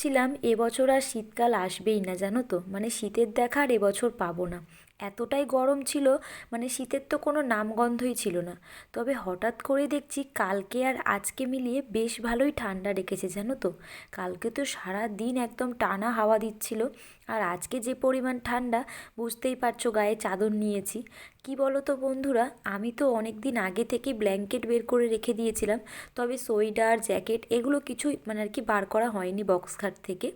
ভাবছিলাম, এবছর আর শীতকাল আসবেই না, জানো তো? মানে শীতের দেখা আর এবছর পাবো না। এতটাই গরম ছিল মানে শীতের তো কোনো নামগন্ধই ছিল না। তবে হঠাৎ করে দেখছি কালকে আর আজকে মিলিয়ে বেশ ভালোই ঠান্ডা রেখেছে জানো তো? কালকে তো সারা দিন একদম টানা হাওয়া দিচ্ছিল। আর আজকে যে পরিমাণ ঠান্ডা, বুঝতেই পারছ গায়ে চাদর নিয়েছি। কি বলো তো বন্ধুরা, আমি তো অনেক দিন আগে থেকে ব্ল্যাঙ্কেট বের করে রেখে দিয়েছিলাম। তবে সোয়েটার, জ্যাকেট, এগুলো কিছুই মানে আর কি বার করা হয়নি বক্স খাট থেকে।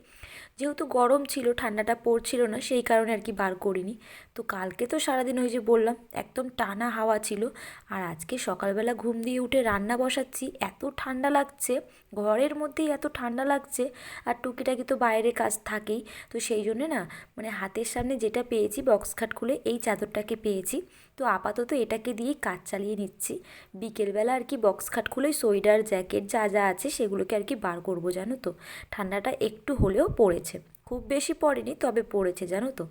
যেহেতু গরম ছিল, ঠান্ডাটা পড়ছিল না, সেই কারণে আর কি বার করিনি। তো কালকে তো সারাদিন ওই যে বললাম, একদম টানা হাওয়া ছিল। আর আজকে সকালবেলা ঘুম দিয়ে উঠে রান্না বসাচ্ছি, এত ঠান্ডা লাগছে, ঘরের মধ্যেই এত ঠান্ডা লাগছে, আর টুকিটাকি তো বাইরে কাজ থাকেই। তো সেই জন্যে না মানে হাতের সামনে যেটা পেয়েছি, বক্স খাট খুলে এই চাদরটাকে পেয়েছি। তো আপাতত এটাকে দিয়ে কাজ চালিয়ে নিচ্ছি। বিকেলবেলা আর কি বক্স খাট খুলে সোয়েটার জ্যাকেট যা যা আছে সেগুলোকে আর কি বার করব, জানো তো। ঠান্ডাটা একটু হলেও পড়েছে। খুব বেশি পড়েনি, তবে পড়েছে, জানো তো।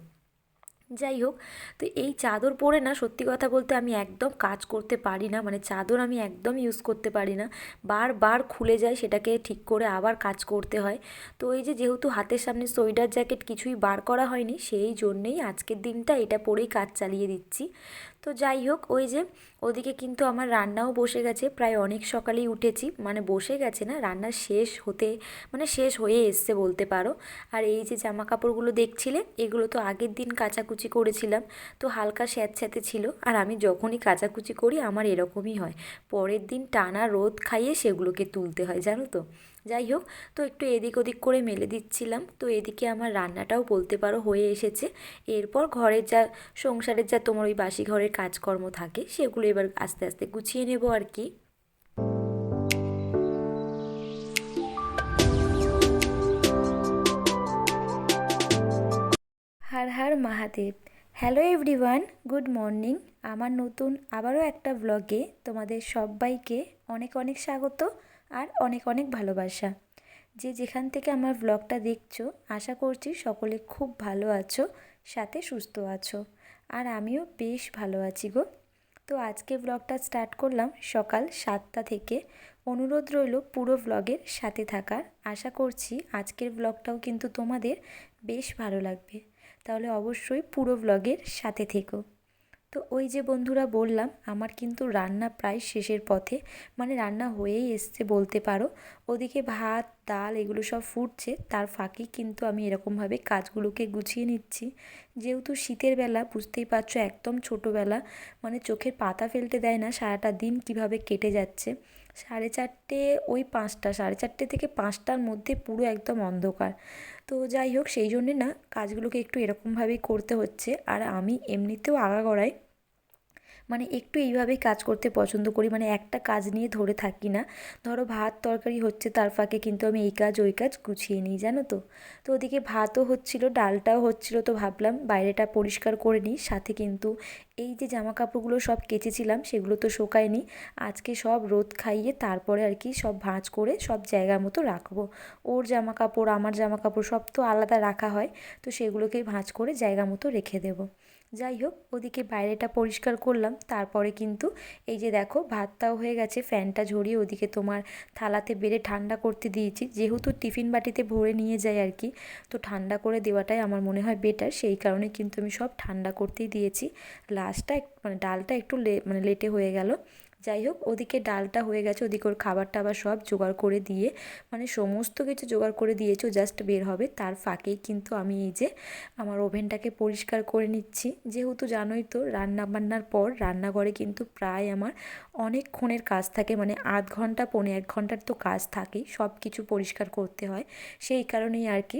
যাই হোক, তো এই চাদর পরে না সত্যি কথা বলতে আমি একদম কাজ করতে পারি না মানে চাদর আমি একদম ইউজ করতে পারি না। বারবার খুলে যায়, সেটাকে ঠিক করে আবার কাজ করতে হয়। তো এই যে যেহেতু হাতের সামনে সোয়েটার জ্যাকেট কিছুই বার করা হয়নি, সেই জন্যেই আজকের দিনটা এটা পরেই কাজ চালিয়ে দিচ্ছি। তো যাই হোক, ওই যে ওদিকে কিন্তু আমার রান্নাও বসে গেছে, প্রায় অনেক সকালেই উঠেছি মানে বসে গেছে না, রান্না শেষ হতে মানে শেষ হয়ে এসছে বলতে পারো। আর এই যে জামা কাপড়গুলো দেখছিলে, এগুলো তো আগের দিন কাচাকুচি করেছিলাম। তো হালকা স্যাঁতস্যাঁতে ছিল আর আমি যখনই কাচাকুচি করি আমার এরকমই হয়। পরের দিন টানা রোদ খাইয়ে সেগুলোকে তুলতে হয়, জানো তো। যাই হোক, তো একটু এদিক ওদিক করে মেলে দিচ্ছিলাম। তো এদিকে আমার রান্নাটাও বলতে পারো হয়ে এসেছে। এরপর ঘরের যা, সংসারের যা তোমার ওই বাসি ঘরের কাজকর্ম থাকে, সেগুলো এবার আস্তে আস্তে গুছিয়ে নেব আর কি। Har Har Mahadev. Hello everyone good morning আমার নতুন আবারও একটা ব্লগে তোমাদের সবাইকে অনেক অনেক স্বাগত আর অনেক অনেক ভালোবাসা। যে যেখান থেকে আমার ব্লগটা দেখছ, আশা করছি সকলে খুব ভালো আছো, সাথে সুস্থ আছো। আর আমিও বেশ ভালো আছি গো। তো আজকে ব্লগটা স্টার্ট করলাম সকাল সাতটা থেকে। অনুরোধ রইল পুরো ব্লগের সাথে থাকার। আশা করছি আজকের ব্লগটাও কিন্তু তোমাদের বেশ ভালো লাগবে। তাহলে অবশ্যই পুরো ব্লগের সাথে থেকো। তো ওই যে বন্ধুরা বললাম, আমার কিন্তু রান্না প্রায় শেষের পথে মানে রান্না হয়েই এসছে বলতে পারো। ওদিকে ভাত, ডাল এগুলো সব ফুটছে, তার ফাঁকেই কিন্তু আমি এরকমভাবে কাজগুলোকে গুছিয়ে নিচ্ছি। যেহেতু শীতের বেলা, বুঝতেই পারছ একদম ছোটোবেলা মানে চোখের পাতা ফেলতে দেয় না, সারাটা দিন কীভাবে কেটে যাচ্ছে। সাড়ে চারটে, ওই পাঁচটা, সাড়ে চারটে থেকে পাঁচটার মধ্যে পুরো একদম অন্ধকার। তো যাই হোক, সেই জন্যে না, কাজগুলোকে একটু এরকমভাবেই করতে হচ্ছে। আর আমি এমনিতেও আগাগোড়ায় মানে একটু এইভাবেই কাজ করতে পছন্দ করি। মানে একটা কাজ নিয়ে ধরে থাকি না। ধরো ভাত তরকারি হচ্ছে তার ফাঁকে কিন্তু আমি এই কাজ, ওই কাজ গুছিয়ে নিই, জানো তো? তো ওদিকে ভাতও হচ্ছিল, ডালটাও হচ্ছিল, তো ভাবলাম বাইরেটা পরিষ্কার করে নিই। সাথে কিন্তু এই যে জামা কাপড়গুলো সব কেচেছিলাম, সেগুলো তো শোকায়নি। আজকে সব রোদ খাইয়ে তারপরে আর কি সব ভাঁজ করে সব জায়গা মতো রাখব। ওর জামা কাপড় আমার জামা কাপড় সব তো আলাদা রাখা হয়, তো সেগুলোকেই ভাঁজ করে জায়গা মতো রেখে দেবো। যাই হোক, ওদিকে বাইরেটা পরিষ্কার করলাম। তারপরে কিন্তু এই যে দেখো, ভাতটাও হয়ে গেছে, ফ্যানটা ঝরিয়ে ওদিকে তোমার থালাতে বেড়ে ঠান্ডা করতে দিয়েছি। যেহেতু টিফিন বাটিতে ভরে নিয়ে যাই আর কি, তো ঠান্ডা করে দেওয়াটাই আমার মনে হয় বেটার সেই কারণে কিন্তু আমি সব ঠান্ডা করতেই দিয়েছি। লাস্টটা মানে ডালটা একটু মানে লেটে হয়ে গেল। যাই হোক, ওদিকে ডালটা হয়ে গেছে, ওদিকে ওর খাবার টাবার সব জোগাড় করে দিয়ে মানে সমস্ত কিছু জোগাড় করে দিয়েছে জাস্ট বের হবে। তার ফাঁকেই কিন্তু আমি এই যে আমার ওভেনটাকে পরিষ্কার করে নিচ্ছি। যেহেতু জানোই তো রান্না বান্নার পর রান্নাঘরে কিন্তু প্রায় আমার অনেকক্ষণের কাজ থাকে মানে আধ ঘণ্টা, পৌনে এক ঘণ্টার তো কাজ থাকেই সব কিছু পরিষ্কার করতে হয়। সেই কারণেই আর কি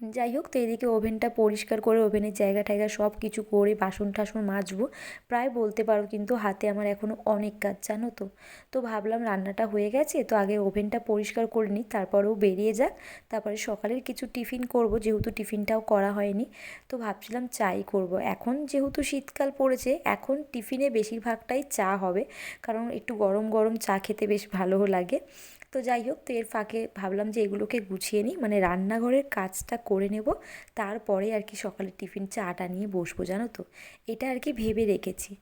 যাই হোক, তো এদিকে ওভেনটা পরিষ্কার করে, ওভেনের জায়গা টায়গা সব কিছু করে, বাসন টাসন মাজবো। প্রায় বলতে পারো কিন্তু হাতে আমার এখনও অনেক কাজ, জানো তো? তো ভাবলাম রান্নাটা হয়ে গেছে, তো আগে ওভেনটা পরিষ্কার করে নিই, তারপরেও বেরিয়ে যাক। তারপরে সকালের কিছু টিফিন করব, যেহেতু টিফিনটাও করা হয়নি, তো ভাবছিলাম চাই করব। এখন যেহেতু শীতকাল পড়েছে, এখন টিফিনে বেশিরভাগটাই চা হবে, কারণ একটু গরম গরম চা খেতে বেশ ভালোও লাগে। তো যাই হোক, তো এর ফাঁকে ভাবলাম যে এগুলোকে গুছিয়ে নিই। মানে রান্নাঘরের কাজটা করে নেব, তারপরে আর কি সকালে টিফিন চাটা নিয়ে বসবো, জানো তো। এটা আর কি ভেবে রেখেছি।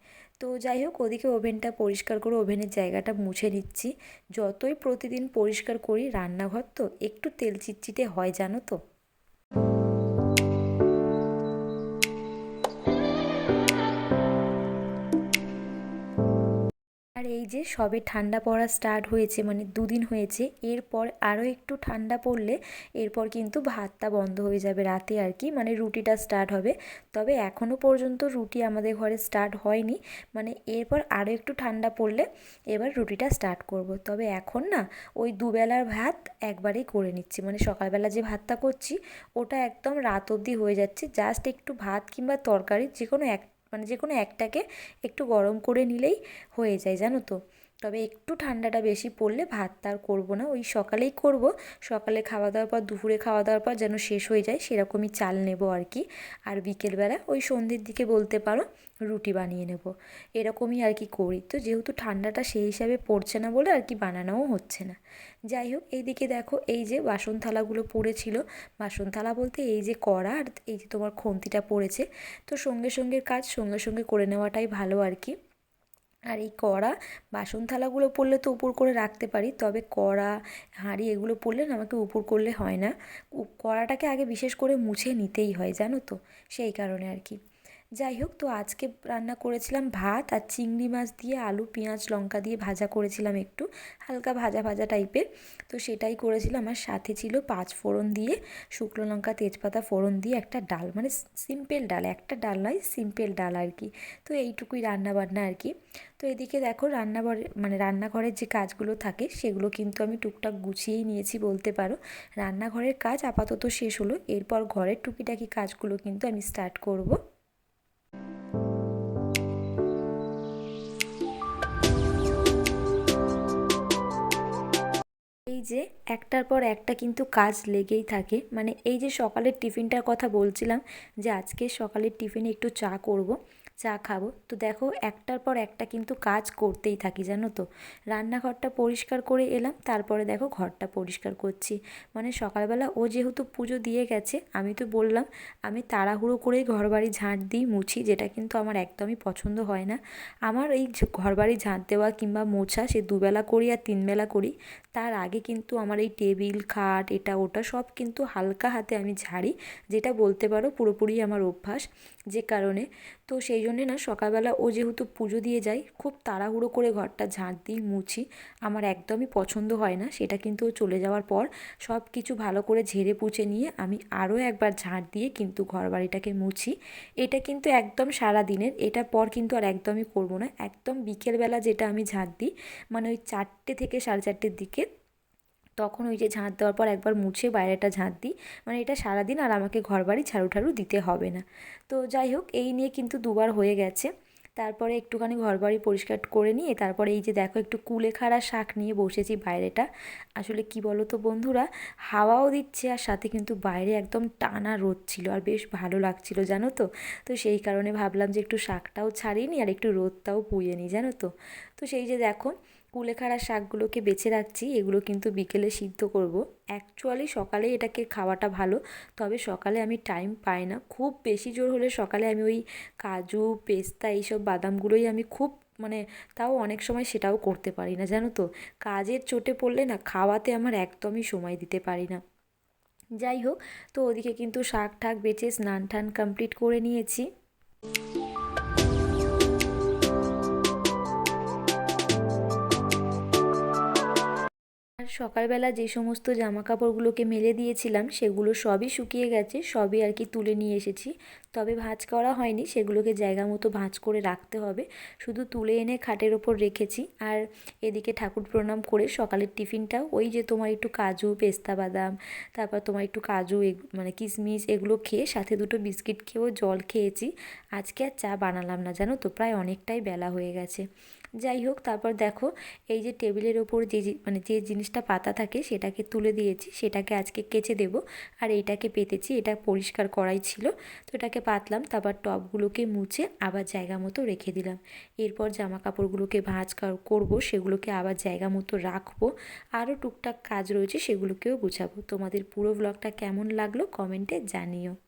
তো যাই হোক, ওদিকে ওভেনটা পরিষ্কার করে ওভেনের জায়গাটা মুছে নিচ্ছি। যতই প্রতিদিন পরিষ্কার করি রান্নাঘর, তো একটু তেল চিটচিটে হয়, জানো তো। আর এই যে সবে ঠান্ডা পড়া স্টার্ট হয়েছে মানে দুদিন হয়েছে, এরপর আরও একটু ঠান্ডা পড়লে এরপর কিন্তু ভাতটা বন্ধ হয়ে যাবে রাতে আর কি মানে রুটিটা স্টার্ট হবে। তবে এখনও পর্যন্ত রুটি আমাদের ঘরে স্টার্ট হয়নি মানে এরপর আরও একটু ঠান্ডা পড়লে এবার রুটিটা স্টার্ট করব। তবে এখন না ওই দুবেলার ভাত একবারেই করে নিচ্ছি মানে সকালবেলা যে ভাতটা করছি, ওটা একদম রাত অবধি হয়ে যাচ্ছে জাস্ট একটু ভাত কিংবা তরকারি যে কোনো এক মানে যে কোনো একটাকে একটু গরম করে নিলেই হয়ে যায় জানো তো? তবে একটু ঠান্ডাটা বেশি পড়লে ভাতটা আর করব না। ওই সকালেই করব। সকালে খাওয়া দাওয়ার পর, দুপুরে খাওয়া দাওয়ার পর যেন শেষ হয়ে যায়, সেরকমই চাল নেব আর কি। আর বিকেলবেলা ওই সন্ধ্যের দিকে বলতে পারো, রুটি বানিয়ে নেব। এরকমই আর কি করি। তো যেহেতু ঠান্ডাটা সেই হিসাবে পড়ছে না বলে আর কি বানানোও হচ্ছে না। যাই হোক, এইদিকে দেখো, এই যে বাসন থালাগুলো পড়েছিল। বাসন থালা বলতে এই যে কড়া আর এই যে তোমার খন্তিটা পড়েছে। তো সঙ্গে সঙ্গে কাজ সঙ্গে সঙ্গে করে নেওয়াটাই ভালো আর কি। আর এই কড়া, বাসন থালাগুলো পড়লে তো উপর করে রাখতে পারি, তবে কড়া, হাঁড়ি এগুলো পড়লে আমাকে উপর করলে হয় না। কড়াটাকে আগে বিশেষ করে মুছে নিতেই হয়, জানো তো? সেই কারণে আর কি। যাই হোক, তো আজকে রান্না করেছিলাম ভাত আর চিংড়ি মাছ দিয়ে আলু, পেঁয়াজ, লঙ্কা দিয়ে ভাজা করেছিলাম একটু, হালকা ভাজা ভাজা টাইপের। তো সেটাই করেছিলাম। আর সাথে ছিল পাঁচ ফোড়ন দিয়ে শুকনো লঙ্কা, তেজপাতা ফোড়ন দিয়ে একটা ডাল মানে সিম্পল ডাল, একটা ডাল নয়, সিম্পল ডাল আর কি। তো এইটুকুই রান্না বান্না আর কি। তো এদিকে দেখো রান্নাঘরে মানে রান্নাঘরের যে কাজগুলো থাকে, সেগুলো কিন্তু আমি টুকটাক গুছিয়েই নিয়েছি বলতে পারো। রান্নাঘরের কাজ আপাতত শেষ হলো। এরপর ঘরের টুকিটাকি কাজগুলো কিন্তু আমি স্টার্ট করব। এই যে একটার পর একটা কিন্তু কাজ লেগেই থাকে। মানে এই যে সকালের টিফিনটার কথা বলছিলাম যে আজকে সকালের টিফিনে একটু চা করব। চা খাব। তো দেখো, একটার পর একটা কিন্তু কাজ করতেই থাকি, জানো তো। রান্নাঘরটা পরিষ্কার করে এলাম, তারপরে দেখো ঘরটা পরিষ্কার করছি। মানে সকালবেলা ও যেহেতু পুজো দিয়ে গেছে, আমি তো বললাম, আমি তাড়াহুড়ো করেই ঘর বাড়ি ঝাঁট দিই, মুছি, যেটা কিন্তু আমার একদমই পছন্দ হয় না। আমার এই ঘর বাড়ি ঝাঁট দেওয়া কিংবা মোছা, সে দুবেলা করি আর তিনবেলা করি, তার আগে কিন্তু আমার এই টেবিল, খাট, এটা, ওটা সব কিন্তু হালকা হাতে আমি ঝাড়ি, যেটা বলতে পারো পুরোপুরি আমার অভ্যাস, যে কারণে। তো সেই জন্যে না সকালবেলা ও যেহেতু পুজো দিয়ে যায়, খুব তাড়াহুড়ো করে ঘরটা ঝাঁট দিই, মুছি। আমার একদমই পছন্দ হয় না, সেটা কিন্তু ও চলে যাওয়ার পর সব কিছু ভালো করে ঝেড়ে পুছে নিয়ে আমি আরও একবার ঝাঁট দিয়ে কিন্তু ঘর বাড়িটাকে মুছি। এটা কিন্তু একদম সারা দিনের এটার পর কিন্তু আর একদমই করব না। একদম বিকেলবেলা যেটা আমি ঝাঁট দিই মানে ওই চারটে থেকে সাড়ে চারটের দিকে তখন ওই যে ঝাঁট দেওয়ার পর একবার মুছে বাইরেটা ঝাঁট দিই। মানে এটা সারাদিন আর আমাকে ঘর বাড়ি ঝাড়ু ঠাড়ু দিতে হবে না। তো যাই হোক, এই নিয়ে কিন্তু দুবার হয়ে গেছে। তারপরে একটুখানি ঘর বাড়ি পরিষ্কার করে নিয়ে, তারপরে এই যে দেখো একটু কুলেখাড়া শাক নিয়ে বসেছি বাইরেটা। আসলে কি বলো তো বন্ধুরা, হাওয়াও দিচ্ছে আর সাথে কিন্তু বাইরে একদম টানা রোদ ছিল আর বেশ ভালো লাগছিল, জানো তো? তো সেই কারণে ভাবলাম যে একটু শাকটাও ছাড়িয়ে নিই আর একটু রোদটাও পুড়িয়ে নিই, জানো তো? তো সেই যে দেখো কুলেখাড়া শাকগুলোকে বেছে রাখছি, এগুলো কিন্তু বিকেলে সিদ্ধ করব। অ্যাকচুয়ালি সকালে এটাকে খাওয়াটা ভালো, তবে সকালে আমি টাইম পাই না। খুব বেশি জোর হলে সকালে আমি ওই কাজু, পেস্তা এইসব বাদামগুলোই আমি খুব মানে তাও অনেক সময় সেটাও করতে পারি না, জানো তো? কাজের চোটে পড়লে না খাওয়াতে আমার একদমই সময় দিতে পারি না। যাই হোক, তো ওদিকে কিন্তু শাক ঠাক বেছে স্নান টান কমপ্লিট করে নিয়েছি। সকালবেলা যে সমস্ত জামা কাপড়গুলোকে মেলে দিয়েছিলাম, সেগুলো সবই শুকিয়ে গেছে, সবই আর কি তুলে নিয়ে এসেছি। তবে ভাঁজ করা হয়নি, সেগুলোকে জায়গা মতো ভাঁজ করে রাখতে হবে। শুধু তুলে এনে খাটের ওপর রেখেছি। আর এদিকে ঠাকুর প্রণাম করে সকালের টিফিনটা ওই যে তোমার একটু কাজু, পেস্তা বাদাম, তারপর তোমার একটু কাজু মানে কিশমিশ এগুলো খেয়ে, সাথে দুটো বিস্কিট খেয়েও জল খেয়েছি। আজকে আর চা বানালাম না, জানো তো, প্রায় অনেকটাই বেলা হয়ে গেছে। যাই হোক, তারপর দেখো, এই যে টেবিলের ওপর যে মানে যে জিনিসটা পাতা থাকে সেটাকে তুলে দিয়েছি, সেটাকে আজকে কেচে দেব। আর এইটাকে পেতেছি, এটা পরিষ্কার করাই ছিল। তো এটাকে পাতলাম, তারপর টবগুলোকে মুছে আবার জায়গা মতো রেখে দিলাম। এরপর জামা কাপড়গুলোকে ভাঁজ করব, সেগুলোকে আবার জায়গা মতো রাখব। আরও টুকটাক কাজ রয়েছে, সেগুলোকেও গুছাবো। তোমাদের পুরো ব্লগটা কেমন লাগল কমেন্টে জানিও।